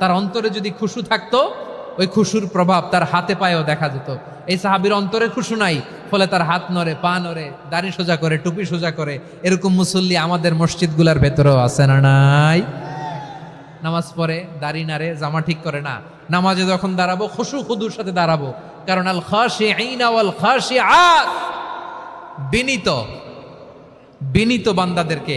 তার অন্তরে যদি খুশু থাকতো, ওই খুশুর প্রভাব তার হাতে পায়েও দেখা যেত। এই সাহাবির অন্তরে খুশু নাই, ফলে তার হাত নড়ে, পা নড়ে, দাড়ি সোজা করে, টুপি সোজা করে, এরকম মুসল্লি আমাদের মসজিদগুলার ভেতরেও আছে না নাই? নামাজ পড়ে, দাড়ি নাড়ে, জামা ঠিক করে না। নামাজে যখন দাঁড়াবো, খুশু খুদুর সাথে দাঁড়াবো। কারণ আল খাসি ওয়াল খাসি বিনীত বিনীত বান্দাদেরকে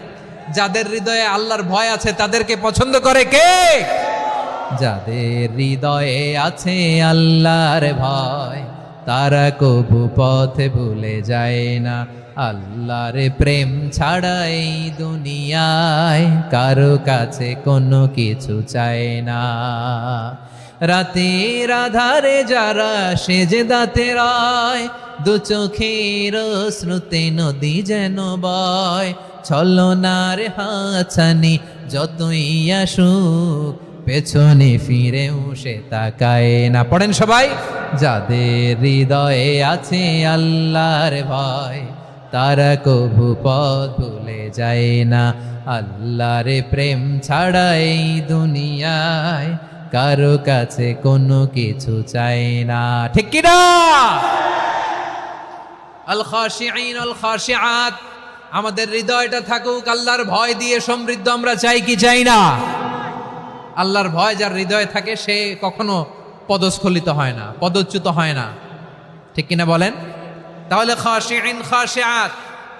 যাদের হৃদয়ে আল্লাহর ভয় আছে, তাদেরকে পছন্দ করে কে? যাদের হৃদয়ে আছে আল্লাহর ভয়, তারা কবু পথে ভুলে যায় না। আল্লাহর প্রেম ছাড়াই দুনিয়ায় কারও কাছে কোনো কিছু চায় না। রাতের আধারে যারা সেজে দাঁতে রায়, দু চোখের শ্রুতে নদী যেন বয় ছলনার হাছানি, যতই আসুক, পেছনে ফিরেও সে তাকায় না। পড়েন সবাই, যাদের হৃদয়ে আছে আল্লাহর ভয়, তারা কভু পথ ভুলে যায় না। আল্লাহর প্রেম ছাড়া এই দুনিয়ায় কারও কাছে কোনো কিছু চায় না। ঠিক কিনা? আল খাশিঈন আল খাশিআত আমাদের হৃদয়টা থাকুক, আল্লাহর ভয় দিয়ে সমৃদ্ধ আমরা চাই কি চাই না? আল্লাহর ভয় যার হৃদয়ে থাকে, সে কখনো পদস্খলিত হয় না, পদচ্যুত হয় না। ঠিক কিনা বলেন? তাহলে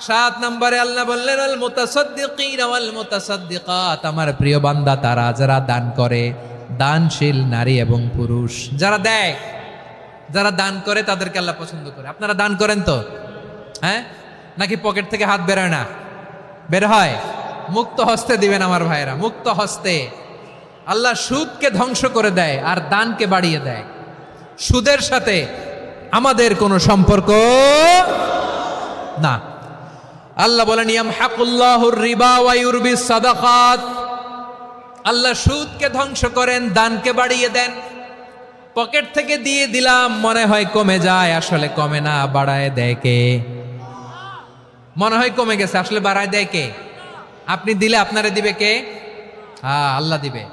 সাত নম্বরে আল্লাহ বললেন, আল মুতাসাদ্দিকিন ওয়াল মুতাসাদ্দিকাত। আমার প্রিয় বান্দা, তারা যারা দান করে, দানশীল নারী এবং পুরুষ, যারা দেয়, যারা দান করে, তাদেরকে আল্লাহ পছন্দ করে। আপনারা দান করেন তো? হ্যাঁ? নাকি পকেট থেকে হাত বেরোয় না? বের হয়। মুক্ত হস্তে দিবেন আমার ভাইরা মুক্ত হস্তে। আল্লাহ সুদকে ধ্বংস করে দেয় আর দানকে বাড়িয়ে দেয়। সুদের সাথে আমাদের কোনো সম্পর্ক না। আল্লাহ বলেন ইয়াম হাকুল্লাহুর রিবা ওয়া ইউরবি সাদাকাত। আল্লাহ সুদকে ধ্বংস করেন, দানকে বাড়িয়ে দেন। পকেট থেকে দিয়ে দিলাম, মনে হয় কমে যায়, আসলে কমে না, বাড়ায় দেয় কে? মনে হয় কমে গেছে। আসলে বাড়ায় দেয় কে? আপনি দিলে আপনারে দিবে কে? হ্যাঁ আল্লাহ দিবে।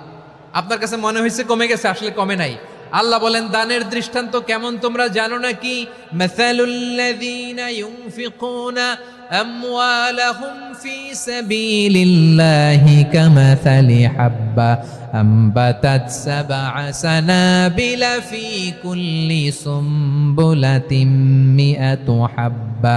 আপনার কাছে মনে হয়েছে কমে গেছে, আসলে কমে নাই। আল্লাহ বলেন, দানের দৃষ্টান্ত কেমন তোমরা জানো না কি মাসালুল্লাযীনা ইউনফিকুনা আমওয়ালাহুম ফি সাবিলিল্লাহি কামাসালি হাব্বা আমবাতাত সাবআ সানাবিলা ফি কুল্লি সুমবুলাতিম মিআতু হাব্বা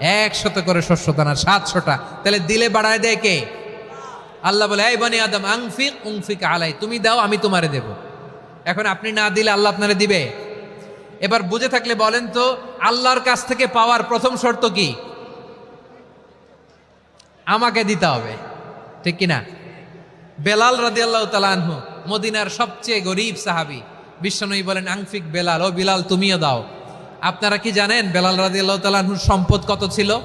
একশত করে শস্য দানা, সাতশোটা। তাহলে দিলে বাড়ায় দেয় কে? আল্লাহ বলে, এই বনি আদম, আংফিক, উংফিক আলাই, তুমি দাও, আমি তোমারে দেব। এখন আপনি না দিলে আল্লাহ আপনারে দিবে? এবার বুঝে থাকলে বলেন তো, আল্লাহর কাছ থেকে পাওয়ার প্রথম শর্ত কি? আমাকে দিতে হবে। ঠিক কিনা? বেলাল রাদি আল্লাহ তালানহু মদিনার সবচেয়ে গরিব সাহাবি বিশ্বনয়ী বলেন, আংফিক বেলাল, ও বিলাল, তুমিও দাও। আপনারা কি জানেন বেলাল রাদি আল্লাহ তালানহুর সম্পদ কত ছিল?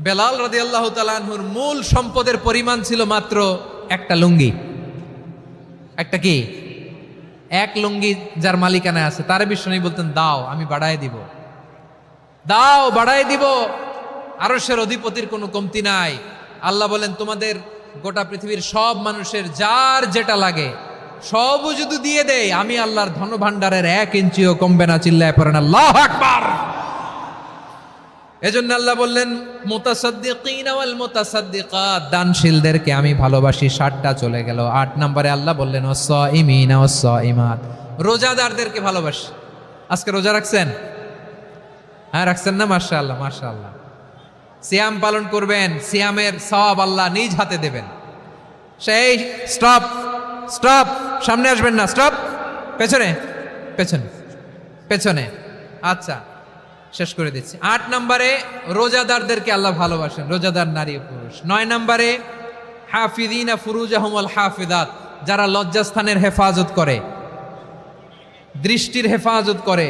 বেলাল রাদি আল্লাহ তালানহুর মূল সম্পদের পরিমাণ ছিল মাত্র একটা লুঙ্গি। একটা কি? এক লুঙ্গি যার মালিকানায় আছে। তার বিশ্বনয়ী বলতেন, দাও, আমি বাড়ায় দিব। দাও, বাড়ায় দিব। আরশের অধিপতির কোনো কমতি নাই। আল্লাহ বলেন, তোমাদের গোটা পৃথিবীর সব মানুষের যার যেটা লাগে সবও যদি দিয়ে দেয় আমি আল্লাহর ধন ভাণ্ডারের এক ইঞ্চিও কমবে না, চিল্লায় পড়েন আল্লাহ আকবার! এজন্য আল্লাহ বললেন মোতাসাদ্দিকাত। দানশীলদেরকে আমি ভালোবাসি, ষাটটা চলে গেল। আট নম্বরে আল্লাহ বললেন ওয়াসসাইমিনা ওয়াসসাইমাত রোজাদারদেরকে ভালোবাসি। আজকে রোজা রাখছেন? হ্যাঁ রাখছেন না? মাশাআল্লাহ মাশাআল্লাহ। সিয়াম পালন করবেন, সিয়ামের সওয়াব আল্লাহ নিজ হাতে দেবেন। সেই, স্টপ স্টপ। সামনে আসবেন না স্টপ পেছনে পেছনে পেছনে। আচ্ছা শেষ করে দিচ্ছি। আট নম্বরে রোজাদারদেরকে আল্লাহ ভালোবাসেন, রোজাদার নারী পুরুষ। নয় নম্বরে হাফিদিনা ফুরুজ আহমল হাফিদাত, যারা লজ্জাস্থানের হেফাজত করে, দৃষ্টির হেফাজত করে,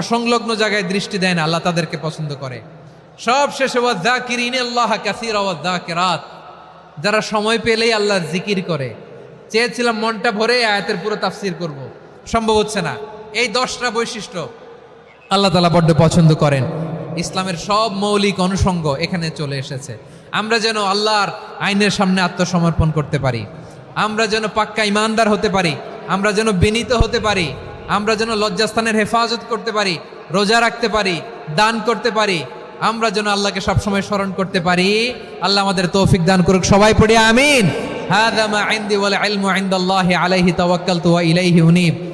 অসংলগ্ন জায়গায় দৃষ্টি দেয় না, আল্লাহ তাদেরকে পছন্দ করে। সব শেষে ওয়াজ্জাকিরিন, আল্লাহ কাসির ওয়াজ্জাকিরাত, যারা সময় পেলেই আল্লাহর জিকির করে। চেয়েছিলাম মনটা ভরে আয়াতের পুরো তাফসির করব। সম্ভব হচ্ছে না। এই দশটা বৈশিষ্ট্য আল্লাহ তালা বড্ড পছন্দ করেন। ইসলামের সব মৌলিক অনুষঙ্গ এখানে চলে এসেছে। আমরা যেন আল্লাহর আইনের সামনে আত্মসমর্পণ করতে পারি। আমরা যেন পাক্কা ইমানদার হতে পারি। আমরা যেন বিনীত হতে পারি। আমরা যেন লজ্জাস্থানের হেফাজত করতে পারি। রোজা রাখতে পারি। দান করতে পারি। আমরা যেন আল্লাহকে সবসময় স্মরণ করতে পারি। আল্লাহ আমাদের তৌফিক দান করুক। সবাই পড়ি আমিন। هذا ما عندي والعلم عند الله عليه توكلت وإليه أنيب.